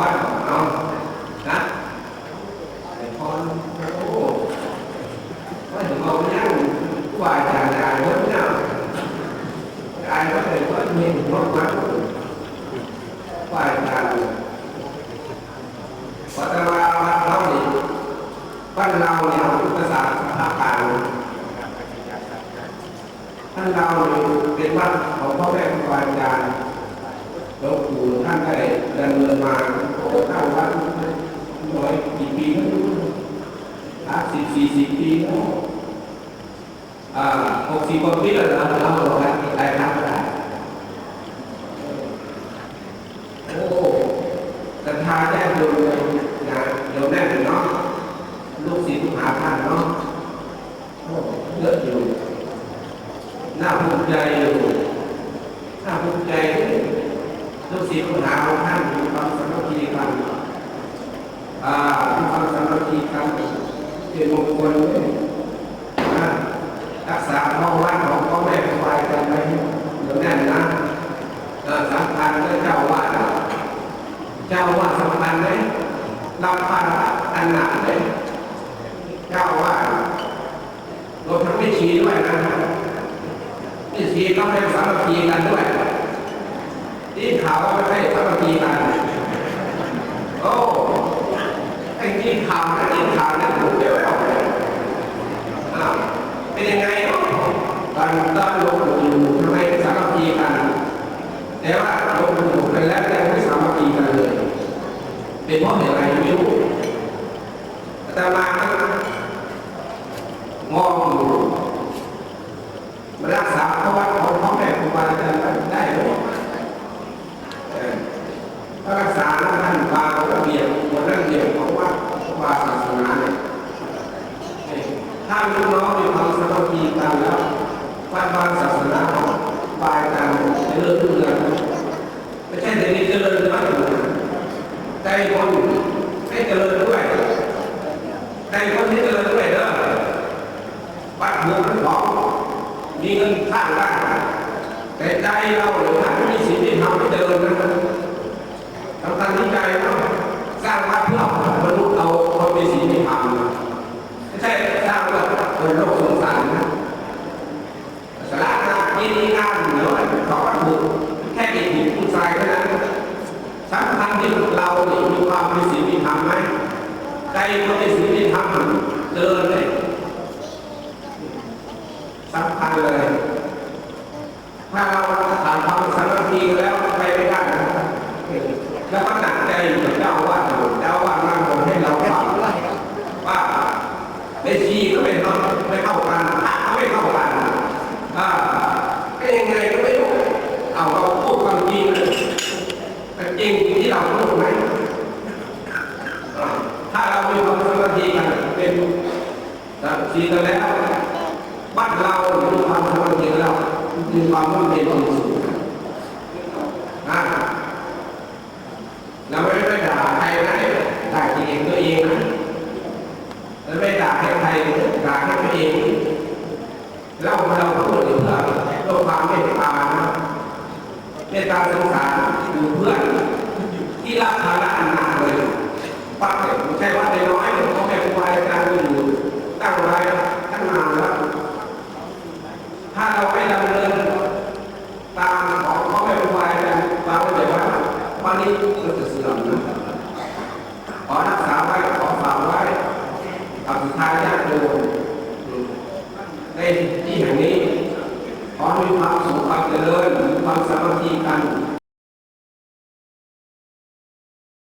อดเอานะไอ้พรโอ้ว่าถึงเอาเนี่ยว่าจะได้เยอะเนี่ยได้ก็เลยว่ามีรถมาว่าจะวัดเราเราเนี่ยบ้านเราเนี่ยภาษาภาคกลางท่านเราเนี่ยเป็นวัดของพ่อแม่ครูอาจารย์ หลวงปู่ท่านได้ดำเนินมาโอ้ตั้งวัดร้อยกี่ปีไม่รู้ห้าสิบสี่สิบปีแล้วอ่าหกสิบกว่าปีแล้วเราบอกว่าได้ทำได้โอ้ศรัทธาแน่นเลยนะเดี๋ยวแน่นเนาะลูกศิษย์ลูกหาท่านเนาะโอ้เยอะอยู่น่าภูมิใจอยู่น่าภูมิใจ ลูกศิษย์ลูกหาของท่านมีความสามัคคีกันอ่ามีความสามัคคีกันเป็นมงคลเลยรักษาห้องวัดของพ่อแม่ครูอาจารย์ไว้เดี๋ยวแน่นนะสำคัญเลยเจ้าอาวาเจ้าอาวาสำคัญไหมรับภาระอันหนักเลยเจ้าอาวาดรวมทั้งไม่ชีด้วยนะไม่ชีต้องให้สามัคคีกันด้วย ที่ขาวว่าไม่ให้สามัคคีกันโอ้ไอ้ที่ขาวนะที่ขาวนะถูกเดี๋ยวแล้วเป็นยังไงเนาะตอนตอนลงอยู่ทำไมสามัคคีกันแต่ว่าลงอยู่กันแล้วยังไม่สามัคคีกันเลยเป็นเพราะเหตุอะไรไม่รู้แต่มามองอยู่มารักษาเพราะว่าของพ่อแม่ครูบาอาจารย์ได้หรือเปล่า พระรักษาท่านบางระเบียบบนระเบียบของวัดวาศาสนาเนี่ย ถ้าลูกน้องมีความสามัคคีกันแล้ววัดวางศาสนาของบายกันจะเริ่มรุ่งเรืองไม่ใช่แต่นี้เจริญวัดอยู่ใจคนให้เจริญด้วยใจคนให้เจริญด้วยเด้อวัดหมู่ทั้งสองมีเงินสร้างได้แต่ใจเราหรือถ้าไม่มีศีลที่ทำให้เจริญนั้นทำการวิจั ใจคนมีศีลมีธรรมเจอเลยสำคัญเลย ถ้าเราขาดความสามัคคีกันแล้วไปไม่ได้นะแล้วก็หนักใจอยู่กับเจ้าอาว่าเจ้าว่าสนั่งบนให้เราฟังว่าในชีก็ไม่เข้าไม่เข้ากันไม่เข้ากันอ่าเป็นยังไงก็ไม่รู้เอาเราพูดความจริงเลยเป็นจริงที่เราพูดไหมอ่าถ้าเรามีความสามัคคีกันเป็น ดีกันแล้ว บ้านเรามีความสามัคคีกันแล้วมีความร่วมเย็นเป็นสุขนะเราไม่ได้ด่าใครนะด่าตัวเองตัวเองนะเราไม่ด่าใครใครด่าแค่ตัวเองเราเราพูดถึงเพื่อเพื่อความเมตตาเมตตาสงสารอยู่เพื่อนที่รับภาระอันหนักเลยปักเด็กไม่ใช่ว่าน้อยๆเขาแม่ครูบาอาจารย์อยู่ตั้งไว้ตั้งนานแล้ว ถ้าเราไม่ดำเนินตามของพ่อแม่ครูบาอาจารย์วางไว้แบบว่าวันนี้ เราจะเสื่อมนะขอรักษาไว้ขอฝากไว้กับสุดท้ายญาติโยมในที่แห่งนี้ ขอมีความสุขความเจริญมีความสามัคคีกัน